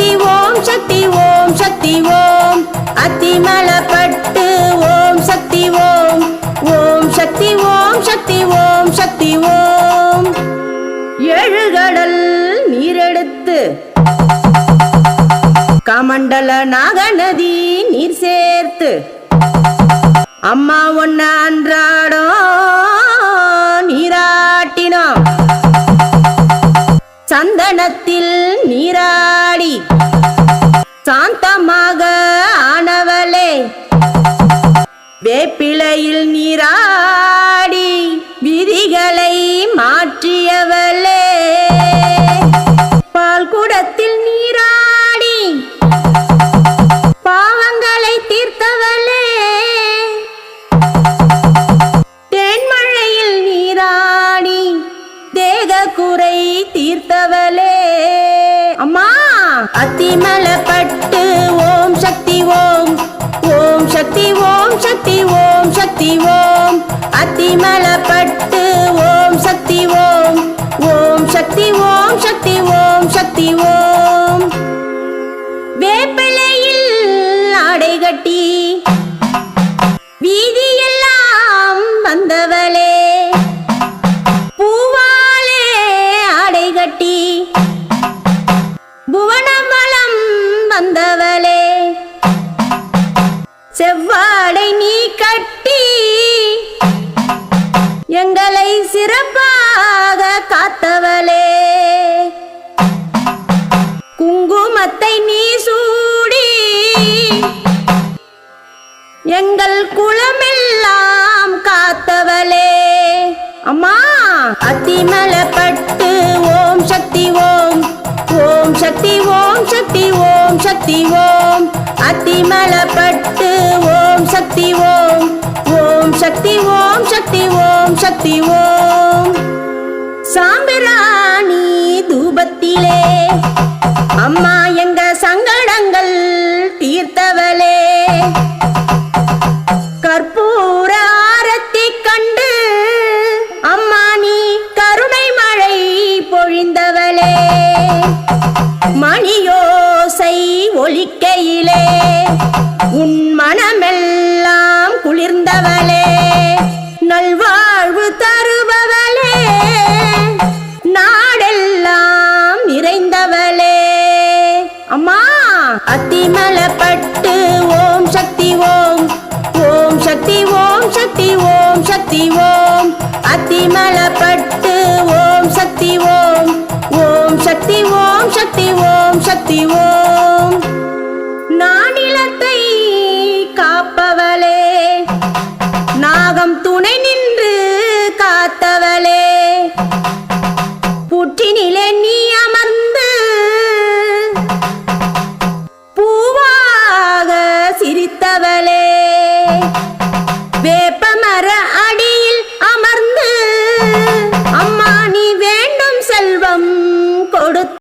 சக்தி ஓம் சக்தி ஓம் சக்தி ஓம். அத்திமலப்பட்டு ஓம் சக்தி ஓம். ஓம் சக்தி ஓம் சக்தி ஓம் சக்தி ஓம். ஏழு கடல் நீரெடுத்து. கமண்டல நாகநதி நீர் சேர்த்து. அம்மா ஒன்ன அன்றாடம் நீராட்டினோம். சந்தனத்தில் நீரா பாடி சாந்தமாக ஆனவளே வேப்பிலையில் நீராடி விதிகளை மாற்றியவளே. பால் குடத்தில் நீராடி பாவங்களை தீர்த்தவளே. தென்மழையில் நீராடி தேக குறை தீர்த்தவளே. அம்மா அத்திமலப்பட்டு ஓம் சக்தி ஓம் ஓம் சக்தி ஓம் சக்தி ஓம் சக்தி ஓம். அத்திமலப்பட்டு ஓம் சக்தி ஓம் ஓம் சக்தி ஓம் சக்தி ஓம் சக்தி ஓம். வேப்பிலையில் ஆடை கட்டி வீதியெல்லாம் வந்தவளே பூவாலே ஆடை கட்டி செவ்வாடை நீ கட்டி எங்களை சிறப்பாக காத்தவளே. குங்குமத்தை நீ சூடி எங்கள் குளமெல்லாம் காத்தவளே. அம்மா அத்திமலப்பட்டு ஓம் சக்தி ஓம் ஓம் சக்தி ஓம் சக்தி ஓம் சக்தி ஓம் அத்திமலப்பட்டு சக்தி ஓம் ஓம் சக்தி ஓம் சக்தி ஓம் சக்தி ஓம். சாம்பிராணி தூபத்திலே அம்மா எங்க சங்கடங்கள் தீர்த்தவளே. கற்பூர ஆரத்தி கண்டு அம்மா நீ கருணை மழை பொழிந்தவளே. மணியோசை ஒலிக்கையிலே உன் மனமெல்லாம் குளிர்ந்தவளே நல்வாழ்வு தருபவளே நாடெல்லாம் நிறைந்தவளே. அம்மா அத்திமலப்பட்டு ஓம் சக்தி ஓம் ஓம் சக்தி ஓம் சக்தி ஓம் சக்தி ஓம் அத்திமலப்பட்டு ஓம் சக்தி ஓம் ஓம். உலகம் துணை நின்று காத்தவளே. புற்றினிலே நீ அமர்ந்து பூவாக சிரித்தவளே. வேப்பமர அடி